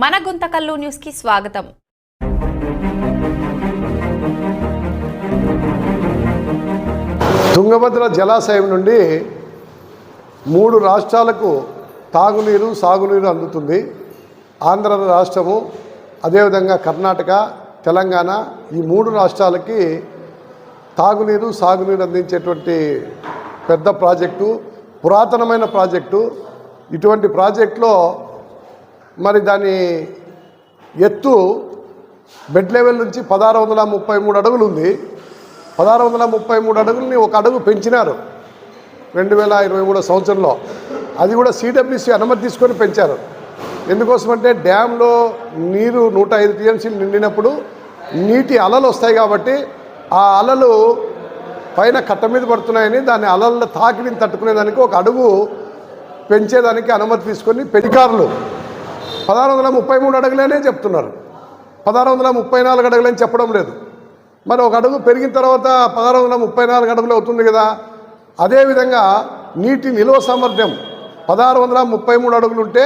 మన గుంతకల్లు న్యూస్కి స్వాగతం. తుంగభద్ర జలాశయం నుండి మూడు రాష్ట్రాలకు తాగునీరు సాగునీరు అందుతుంది. ఆంధ్ర రాష్ట్రము అదేవిధంగా కర్ణాటక తెలంగాణ ఈ మూడు రాష్ట్రాలకి తాగునీరు సాగునీరు అందించేటువంటి పెద్ద ప్రాజెక్టు పురాతనమైన ప్రాజెక్టు. ఇటువంటి ప్రాజెక్టులో మరి దాని ఎత్తు బెడ్ లెవెల్ నుంచి పదహారు వందల ముప్పై మూడు అడుగులు ఉంది పదహారు వందల ముప్పై మూడు అడుగులని ఒక అడుగు పెంచినారు. రెండు వేల ఇరవై మూడో సంవత్సరంలో. అది కూడా సిడబ్ల్యూసి అనుమతి తీసుకొని పెంచారు. ఎందుకోసమంటే డ్యాంలో నీరు నూట ఐదు టీఎంసీలు నిండినప్పుడు నీటి అలలు వస్తాయి కాబట్టి ఆ అలలు పైన కట్ట మీద పడుతున్నాయని దాని అలల తాకిడిని తట్టుకునేదానికి ఒక అడుగు పెంచేదానికి అనుమతి తీసుకొని పెడికారులు పదహారు వందల ముప్పై మూడు అడుగులనే చెప్తున్నారు. పదహారు వందల ముప్పై నాలుగు అడుగులని చెప్పడం లేదు. మరి ఒక అడుగు పెరిగిన తర్వాత పదహారు వందల ముప్పై నాలుగు అడుగులు అవుతుంది కదా. అదేవిధంగా నీటి నిల్వ సామర్థ్యం పదహారు వందల ముప్పై మూడు అడుగులు ఉంటే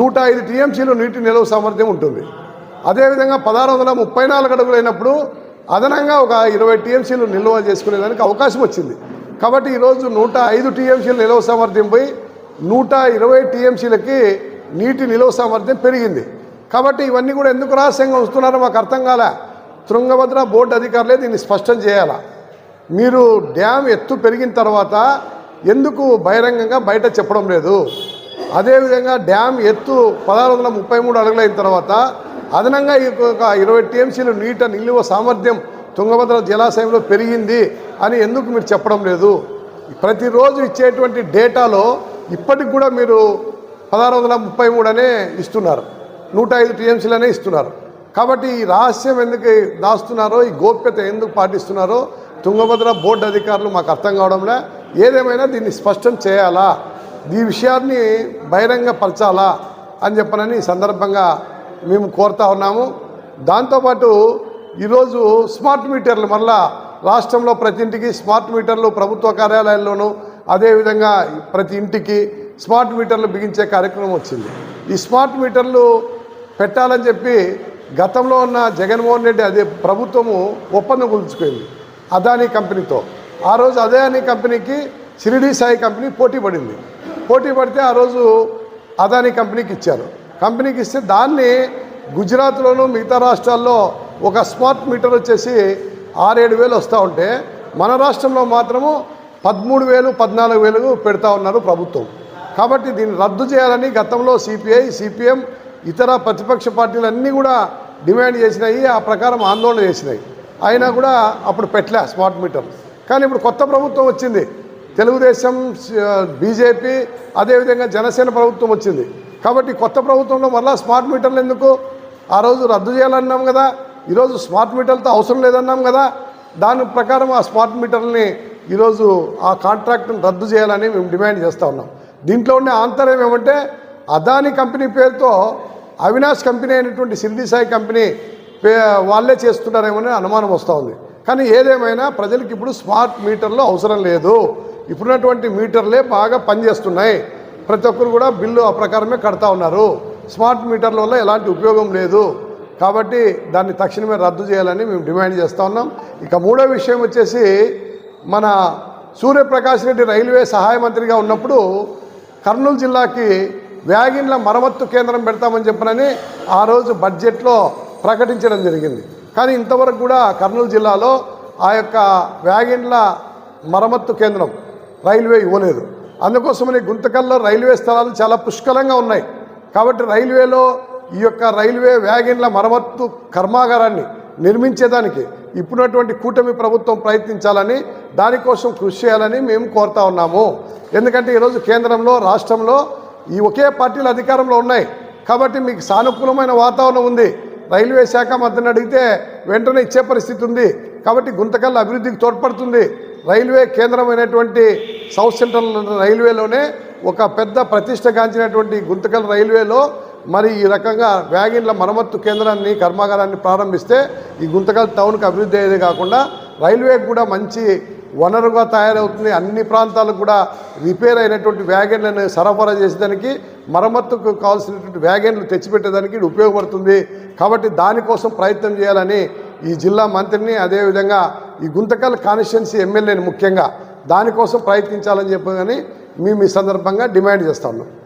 నూట ఐదు టీఎంసీలు నీటి నిల్వ సామర్థ్యం ఉంటుంది. అదేవిధంగా పదహారు వందల ముప్పై నాలుగు అడుగులు అయినప్పుడు అదనంగా ఒక ఇరవై టీఎంసీలు నిల్వ చేసుకునేదానికి అవకాశం వచ్చింది. కాబట్టి ఈరోజు నూట ఐదు టీఎంసీలు నిల్వ సామర్థ్యం పోయి నూట ఇరవై టీఎంసీలకి నీటి నిల్వ సామర్థ్యం పెరిగింది. కాబట్టి ఇవన్నీ కూడా ఎందుకు రహస్యంగా ఉంచుతున్నారో మాకు అర్థం కాలే. తృంగభద్ర బోర్డు అధికారులే దీన్ని స్పష్టం చేయాలా? మీరు డ్యామ్ ఎత్తు పెరిగిన తర్వాత ఎందుకు బహిరంగంగా బయట చెప్పడం లేదు? అదేవిధంగా డ్యామ్ ఎత్తు పదహారు వందల ముప్పై మూడు అడుగులైన తర్వాత అదనంగా ఈ ఒక ఇరవై టీఎంసీలు నీట నిల్వ సామర్థ్యం తుంగభద్ర జలాశయంలో పెరిగింది అని ఎందుకు మీరు చెప్పడం లేదు? ప్రతిరోజు ఇచ్చేటువంటి డేటాలో ఇప్పటికి కూడా మీరు పదహారు వందల ముప్పై మూడనే ఇస్తున్నారు. నూట ఐదు టీఎంసీలనే ఇస్తున్నారు. కాబట్టి ఈ రహస్యం ఎందుకు దాస్తున్నారో ఈ గోప్యత ఎందుకు పాటిస్తున్నారో తుంగభద్ర బోర్డు అధికారులు మాకు అర్థం కావడంలే. ఏదేమైనా దీన్ని స్పష్టం చేయాలా? ఈ విషయాన్ని బహిరంగపరచాలా అని చెప్పనని ఈ సందర్భంగా మేము కోరుతా ఉన్నాము. దాంతోపాటు ఈరోజు స్మార్ట్ మీటర్లు మళ్ళా రాష్ట్రంలో ప్రతి ఇంటికి స్మార్ట్ మీటర్లు ప్రభుత్వ కార్యాలయాల్లోనూ అదేవిధంగా ప్రతి ఇంటికి స్మార్ట్ మీటర్లు బిగించే కార్యక్రమం వచ్చింది. ఈ స్మార్ట్ మీటర్లు పెట్టాలని చెప్పి గతంలో ఉన్న జగన్మోహన్ రెడ్డి అదే ప్రభుత్వము ఒప్పందం కుదుర్చుకుంది అదానీ కంపెనీతో. ఆ రోజు అదానీ కంపెనీకి షిరిడి సాయి కంపెనీ పోటీ పడింది. పోటీ పడితే ఆ రోజు అదానీ కంపెనీకి ఇచ్చారు. కంపెనీకి ఇస్తే దాన్ని గుజరాత్లోనూ మిగతా రాష్ట్రాల్లో ఒక స్మార్ట్ మీటర్ వచ్చేసి ఆరేడు వేలు వస్తూ ఉంటే మన రాష్ట్రంలో మాత్రము పదమూడు వేలు పద్నాలుగు వేలు పెడతా ఉన్నారు ప్రభుత్వం. కాబట్టి దీన్ని రద్దు చేయాలని గతంలో సిపిఐ సిపిఎం ఇతర ప్రతిపక్ష పార్టీలు అన్నీ కూడా డిమాండ్ చేసినాయి ఆ ప్రకారం ఆందోళన చేసినాయి. అయినా కూడా అప్పుడు పెట్టలే స్మార్ట్ మీటర్. కానీ ఇప్పుడు కొత్త ప్రభుత్వం వచ్చింది. తెలుగుదేశం బీజేపీ అదేవిధంగా జనసేన ప్రభుత్వం వచ్చింది. కాబట్టి కొత్త ప్రభుత్వంలో మళ్ళీ స్మార్ట్ మీటర్లు ఎందుకు? ఆ రోజు రద్దు చేయాలన్నాం కదా ఈరోజు స్మార్ట్ మీటర్లతో అవసరం లేదన్నాం కదా. దాని ప్రకారం ఆ స్మార్ట్ మీటర్ని ఈరోజు ఆ కాంట్రాక్ట్ని రద్దు చేయాలని మేము డిమాండ్ చేస్తూ ఉన్నాం. దీంట్లో ఉండే ఆంతర్యం ఏమంటే అదాని కంపెనీ పేరుతో అవినాష్ కంపెనీ అయినటువంటి సిరిడి సాయి కంపెనీ పే వాళ్ళే చేస్తున్నారేమో అనుమానం వస్తూ ఉంది. కానీ ఏదేమైనా ప్రజలకు ఇప్పుడు స్మార్ట్ మీటర్లు అవసరం లేదు. ఇప్పుడున్నటువంటి మీటర్లే బాగా పనిచేస్తున్నాయి. ప్రతి ఒక్కరు కూడా బిల్లు ఆ ప్రకారమే కడతా ఉన్నారు. స్మార్ట్ మీటర్ల వల్ల ఎలాంటి ఉపయోగం లేదు. కాబట్టి దాన్ని తక్షణమే రద్దు చేయాలని మేము డిమాండ్ చేస్తూ ఉన్నాం. ఇక మూడో విషయం వచ్చేసి మన సూర్యప్రకాష్ రెడ్డి రైల్వే సహాయ మంత్రిగా ఉన్నప్పుడు కర్నూలు జిల్లాకి వ్యాగిన్ల మరమ్మత్తు కేంద్రం పెడతామని చెప్పనని ఆ రోజు బడ్జెట్లో ప్రకటించడం జరిగింది. కానీ ఇంతవరకు కూడా కర్నూలు జిల్లాలో ఆ యొక్క వ్యాగిన్ల మరమ్మత్తు కేంద్రం రైల్వే ఇవ్వలేదు. అందుకోసమని గుంతకల్లో రైల్వే స్థలాలు చాలా పుష్కలంగా ఉన్నాయి. కాబట్టి రైల్వేలో ఈ యొక్క రైల్వే వ్యాగిన్ల మరమ్మత్తు కర్మాగారాన్ని నిర్మించేదానికి ఇప్పుడున్నటువంటి కూటమి ప్రభుత్వం ప్రయత్నించాలని దానికోసం కృషి చేయాలని మేము కోరుతా ఉన్నాము. ఎందుకంటే ఈరోజు కేంద్రంలో రాష్ట్రంలో ఈ ఒకే పార్టీలు అధికారంలో ఉన్నాయి. కాబట్టి మీకు సానుకూలమైన వాతావరణం ఉంది. రైల్వే శాఖ మంత్రిని అడిగితే వెంటనే ఇచ్చే పరిస్థితి ఉంది. కాబట్టి గుంతకల్ అభివృద్ధికి తోడ్పడుతుంది. రైల్వే కేంద్రమైనటువంటి సౌత్ సెంట్రల్ రైల్వేలోనే ఒక పెద్ద ప్రతిష్టగాంచినటువంటి గుంతకల్ రైల్వేలో మరి ఈ రకంగా వ్యాగిన్ల మరమ్మత్తు కేంద్రాన్ని కర్మాగారాన్ని ప్రారంభిస్తే ఈ గుంతకల్ టౌన్కి అభివృద్ధి అయ్యేది కాకుండా రైల్వేకి కూడా మంచి వనరుగా తయారవుతుంది. అన్ని ప్రాంతాలకు కూడా రిపేర్ అయినటువంటి వ్యాగన్లను సరఫరా చేసేదానికి మరమ్మత్తుకు కావాల్సినటువంటి వ్యాగన్లు తెచ్చిపెట్టేదానికి ఇది ఉపయోగపడుతుంది. కాబట్టి దానికోసం ప్రయత్నం చేయాలని ఈ జిల్లా మంత్రిని అదేవిధంగా ఈ గుంతకల్ కాన్స్టిట్యున్సీ ఎమ్మెల్యేని ముఖ్యంగా దానికోసం ప్రయత్నించాలని చెప్పని మేము ఈ సందర్భంగా డిమాండ్ చేస్తాము